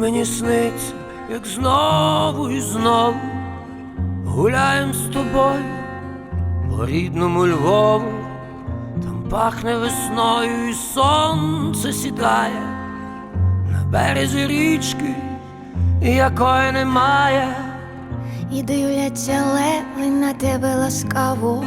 Мені сниться, як знову і знову гуляєм з тобою по рідному Львову, там пахне весною і сонце сідає на березі річки, якої немає. І дивляться леви на тебе ласкаво,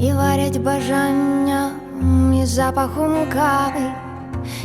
і варять бажання із запахом кави,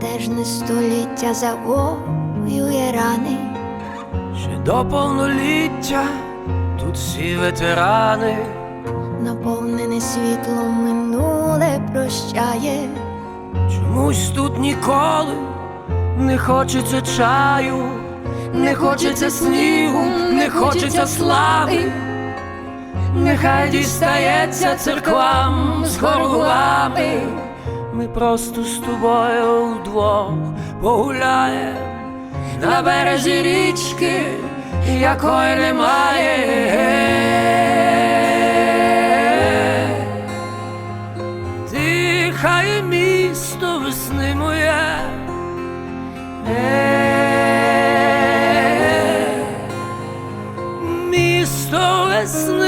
бентежне століття завоює рани, Ще до повноліття тут всі ветерани, наповнене світлом минуле прощає, чомусь тут ніколи не хочеться чаю, не хочеться снігу, не хочеться слави. Нехай дістається церквам з хорувами. Ми просто з тобою вдвох погуляєм на березі річки, якої немає. Дихає місто весни моє. Місто весни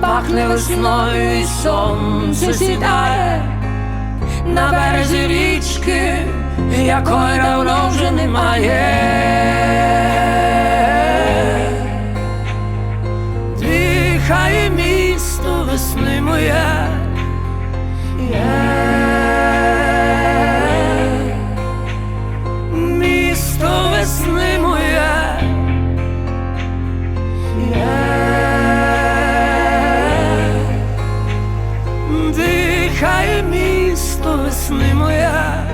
Пахне весною і сонце сідає на березі річки, якої давно вже немає. Дихає місто весни моє. Місто весни Дихає місто весни моя.